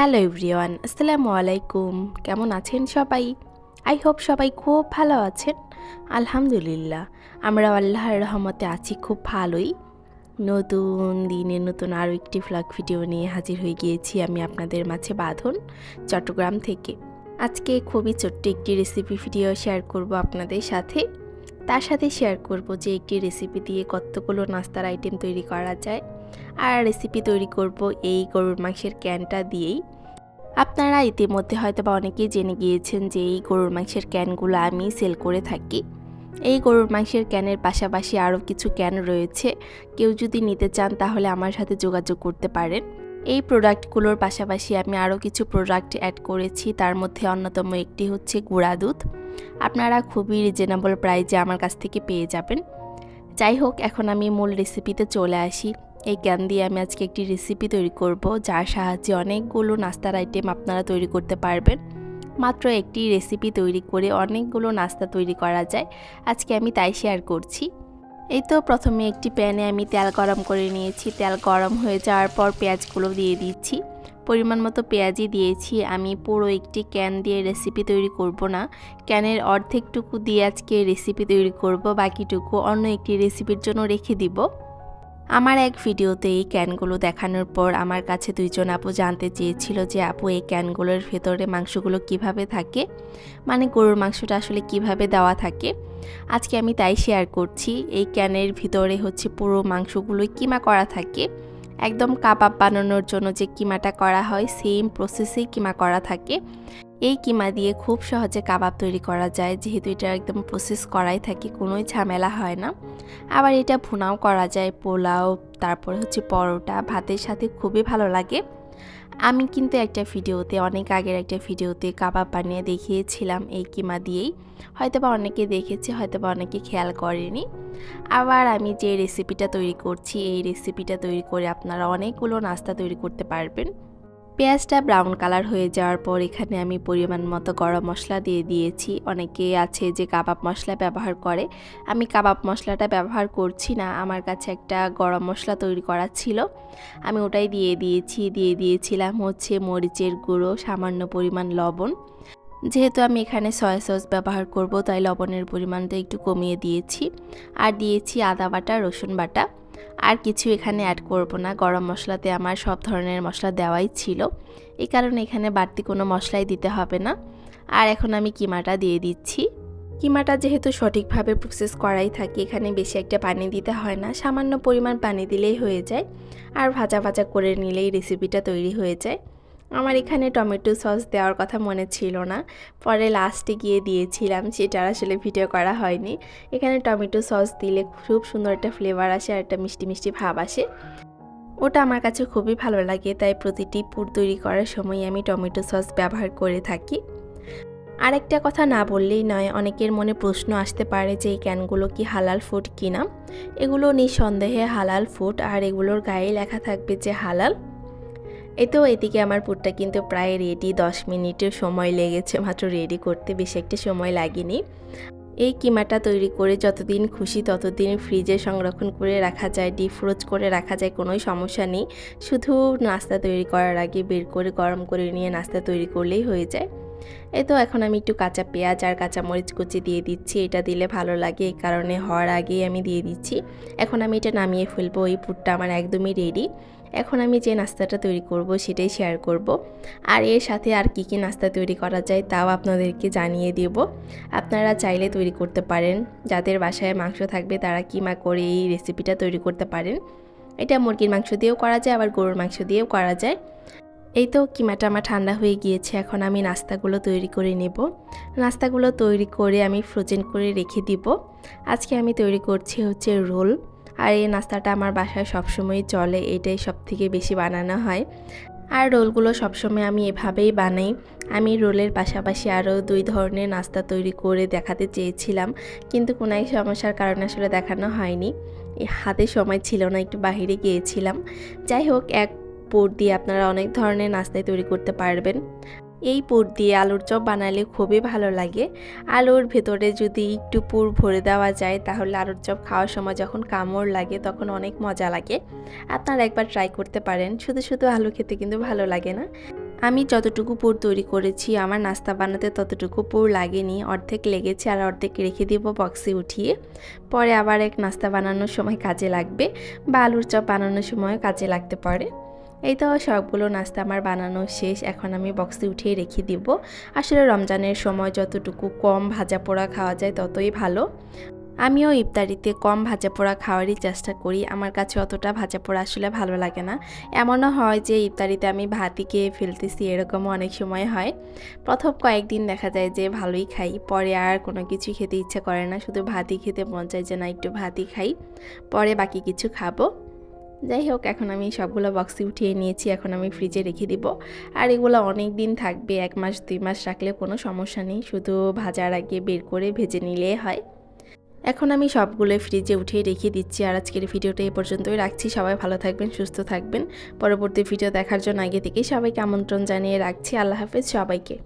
Hello everyone, আসসালামু আলাইকুম। কেমন আছেন সবাই? আই হোপ সবাই খুব ভালো আছেন। আলহামদুলিল্লাহ আমরা আল্লাহর রহমতে আছি, খুব ভালোই। নতুন দিনে নতুন আরও একটি ফ্লগ ভিডিও নিয়ে হাজির হয়ে গিয়েছি আমি আপনাদের মাঝে বাঁধন, চট্টগ্রাম থেকে। আজকে খুবই ছোট্ট একটি রেসিপি ভিডিও শেয়ার করব আপনাদের সাথে। তার সাথে শেয়ার করব যে একটি রেসিপি দিয়ে কতগুলো নাস্তার আইটেম তৈরি করা যায়। আর রেসিপি তৈরি করব এই গরুর মাংসের ক্যানটা দিয়েই। আপনারা ইতিমধ্যে হয়তো বা অনেকেই জেনে গিয়েছেন যে এই গরুর মাংসের ক্যানগুলো আমি সেল করে থাকি। এই গরুর মাংসের ক্যানের পাশাপাশি আরও কিছু ক্যান রয়েছে। কেউ যদি নিতে চান তাহলে আমার সাথে যোগাযোগ করতে পারেন। এই প্রোডাক্টগুলোর পাশাপাশি আমি আরও কিছু প্রোডাক্ট অ্যাড করেছি। তার মধ্যে অন্যতম একটি হচ্ছে গুঁড়া দুধ। আপনারা খুবই রিজনেবল প্রাইজে আমার কাছ থেকে পেয়ে যাবেন। যাই হোক, এখন আমি মূল রেসিপিতে চলে আসি। এই জ্ঞান দিয়ে আমি আজকে একটি রেসিপি তৈরি করব, যার সাহায্যে অনেকগুলো নাস্তার আইটেম আপনারা তৈরি করতে পারবেন। মাত্র একটি রেসিপি তৈরি করে অনেকগুলো নাস্তা তৈরি করা যায়। আজকে আমি তাই শেয়ার করছি। এই তো প্রথমে একটি প্যানে আমি তেল গরম করে নিয়েছি। তেল গরম হয়ে যাওয়ার পর পেঁয়াজগুলো দিয়ে দিচ্ছি। পরিমাণ মতো পেঁয়াজই দিয়েছি। আমি পুরো একটি ক্যান দিয়ে রেসিপি তৈরি করব না। ক্যানের অর্ধেকটুকু দিয়ে আজকে রেসিপি তৈরি করব, বাকিটুকু অন্য একটি রেসিপির জন্য রেখে দিব। আমার এক ভিডিওতে এই ক্যানগুলো দেখানোর পর আমার কাছে দুইজন আপু জানতে চেয়েছিল যে আপু, এই ক্যানগুলোর ভেতরে মাংসগুলো কীভাবে থাকে? মানে গরুর মাংসটা আসলে কীভাবে দেওয়া থাকে? আজকে আমি তাই শেয়ার করছি। এই ক্যানের ভিতরে হচ্ছে পুরো মাংসগুলোই কিমা করা থাকে। একদম কাবাব বানানোর জন্য যে কিমাটা করা হয় সেম প্রসেসেই কিমা করা থাকে। এই কিমা দিয়ে খুব সহজে কাবাব তৈরি করা যায়, যেহেতু এটা একদম প্রসেস করাই থাকে, কোনোই ঝামেলা হয় না। আবার এটা ভুনাও করা যায়, পোলাও, তারপর হচ্ছে পরোটা, ভাতের সাথে খুবই ভালো লাগে। আমি কিন্তু একটা ভিডিওতে, অনেক আগের একটা ভিডিওতে কাবাব বানিয়ে দেখিয়েছিলাম এই কিমা দিয়েই। হয়তো বা অনেকে দেখেছে হয়তো বা অনেকে খেয়াল করেনি। আবার আমি যে রেসিপিটা তৈরি করছি, এই রেসিপিটা তৈরি করে আপনারা অনেকগুলো নাস্তা তৈরি করতে পারবেন। পেঁয়াজটা ব্রাউন কালার হয়ে যাওয়ার পর এখানে আমি পরিমাণ মতো গরম মশলা দিয়ে দিয়েছি। অনেকে আছে যে কাবাব মশলা ব্যবহার করে। আমি কাবাব মশলাটা ব্যবহার করছি না, আমার কাছে একটা গরম মশলা তৈরি করা ছিল। আমি ওটাই দিয়ে দিয়েছি, দিয়ে দিয়েছিলাম হচ্ছে মরিচের গুঁড়ো, সামান্য পরিমাণ লবণ। যেহেতু আমি এখানে সয়া সস ব্যবহার করব, তাই লবণের পরিমাণটা একটু কমিয়ে দিয়েছি। আর দিয়েছি আদা বাটা, রসুন বাটা। আর কিছু এখানে অ্যাড করব না। গরম মশলাতে আমার সব ধরনের মশলা দেওয়াই ছিল। এই কারণে এখানে বাড়তি কোনো মশলাই দিতে হবে না। আর এখন আমি কিমাটা দিয়ে দিচ্ছি। কিমাটা যেহেতু সঠিকভাবে প্রসেস করাই থাকে, এখানে বেশি একটা পানি দিতে হয় না। সামান্য পরিমাণ পানি দিলেই হয়ে যায়। আর ভাজা ভাজা করে নিলেই রেসিপিটা তৈরি হয়ে যায়। আমার এখানে টমেটো সস দেওয়ার কথা মনে ছিল না। পরে লাস্টে গিয়ে দিয়েছিলাম সেটার আসলে ভিডিও করা হয়নি। এখানে টমেটো সস দিলে খুব সুন্দর একটা ফ্লেভার আসে আর একটা মিষ্টি মিষ্টি ভাব আসে। ওটা আমার কাছে খুবই ভালো লাগে, তাই প্রতিটি পুর তৈরি করার সময় আমি টমেটো সস ব্যবহার করে থাকি। আরেকটা কথা না বললেই নয়, অনেকের মনে প্রশ্ন আসতে পারে যে এই ক্যানগুলো কি হালাল ফুড কিনা? এগুলো নিঃসন্দেহে হালাল ফুড আর এগুলোর গায়ে লেখা থাকবে যে হালাল। এই তো এদিকে আমার পুরটা কিন্তু প্রায় রেডি দশ মিনিটের সময় লেগেছে, মাত্র রেডি করতে, বেশি একটা সময় লাগেনি। এই কিমাটা তৈরি করে যতদিন খুশি ততদিন ফ্রিজে সংরক্ষণ করে রাখা যায় ডিপ ফ্রোজ করে রাখা যায়, কোনোই সমস্যা নেই। শুধু নাস্তা তৈরি করার আগে বের করে, গরম করে নিয়ে নাস্তা তৈরি করলেই হয়ে যায়। এই তো এখন আমি একটু কাঁচা পেঁয়াজ আর কাঁচা মরিচ কুচি দিয়ে দিচ্ছি, এটা দিলে ভালো লাগে, এই কারণে হওয়ার আগেই আমি দিয়ে দিচ্ছি। এখন আমি এটা নামিয়ে ফেলব, এই পুরটা আমার একদমই রেডি এখন আমি যে নাস্তাটা তৈরি করব সেটাই শেয়ার করব। আর এর সাথে আর কি কি নাস্তা তৈরি করা যায় তাও আপনাদেরকে জানিয়ে দেব। আপনারা চাইলে তৈরি করতে পারেন। যাদের বাসায় মাংস থাকবে তারা কিমা করে এই রেসিপিটা তৈরি করতে পারেন। এটা মুরগির মাংস দিয়েও করা যায়, আবার গরুর মাংস দিয়েও করা যায়। এই তো কিমাটা আমার ঠান্ডা হয়ে গিয়েছে, এখন আমি নাস্তাগুলো তৈরি করে নেব। নাস্তাগুলো তৈরি করে আমি ফ্রোজেন করে রেখে দিব। আজকে আমি তৈরি করছি হচ্ছে রোল। আর এই নাস্তাটা আমার বাসায় সবসময় চলে, এটাই সব থেকে বেশি বানানো হয়। আর রোলগুলো সবসময় আমি এভাবেই বানাই। আমি রোলের পাশাপাশি আরও দুই ধরনের নাস্তা তৈরি করে দেখাতে চেয়েছিলাম, কিন্তু কোনো এক সমস্যার কারণে আসলে দেখানো হয়নি। হাতে সময় ছিল না, একটু বাহিরে গিয়েছিলাম। যাই হোক, এক পোর দিয়ে আপনারা অনেক ধরনের নাস্তায় তৈরি করতে পারবেন। এই পুর দিয়ে আলুর চপ বানালে খুবই ভালো লাগে। আলুর ভেতরে যদি একটু পুর ভরে দেওয়া যায়, তাহলে আলুর চপ খাওয়ার সময় যখন কামড় লাগে, তখন অনেক মজা লাগে। আপনারা একবার ট্রাই করতে পারেন। শুধু শুধু আলু খেতে কিন্তু ভালো লাগে না। আমি যতটুকু পুর তৈরি করেছি, আমার নাস্তা বানাতে ততটুকু পুর লাগেনি। অর্ধেক লেগেছে আর অর্ধেক রেখে দিব বক্সে উঠিয়ে। পরে আবার এক নাস্তা বানানোর সময় কাজে লাগবে বা আলুর চপ বানানোর সময় কাজে লাগতে পারে। এই তো সবগুলো নাস্তা আমার বানানো শেষ, এখন আমি বক্সে উঠিয়ে রেখে দিব। আসলে রমজানের সময় যতটুকু কম ভাজা পোড়া খাওয়া যায় ততই ভালো। আমিও ইফতারিতে কম ভাজা পোড়া খাওয়ারই চেষ্টা করি, আমার কাছে অতটা ভাজা পোড়া আসলে ভালো লাগে না। এমনও হয় যে ইফতারিতে আমি ভাতই খেয়ে ফেলতেছি, এরকমও অনেক সময় হয়। প্রথম কয়েকদিন দেখা যায় যে ভালোই খাই, পরে আর কোনো কিছু খেতে ইচ্ছে করে না, শুধু ভাতই খেতে মন চায় যে না একটু ভাতই খাই, পরে বাকি কিছু খাব। যাই হোক, এখন আমি সবগুলো বক্সে উঠিয়ে নিয়েছি, এখন আমি ফ্রিজে রেখে দিব। আর এগুলো অনেক দিন থাকবে, এক মাস, দুই মাস রাখলে কোনো সমস্যা নেই, শুধু ভাজার আগে বের করে ভেজে নিলে হয়। এখন আমি সবগুলো ফ্রিজে উঠিয়ে রেখে দিচ্ছি, আর আজকের ভিডিওটা এই পর্যন্তই রাখছি। সবাই ভালো থাকবেন, সুস্থ থাকবেন। পরবর্তী ভিডিও দেখার জন্য আগে থেকেই সবাইকে আমন্ত্রণ জানিয়ে রাখছি। আল্লাহ হাফেজ সবাইকে।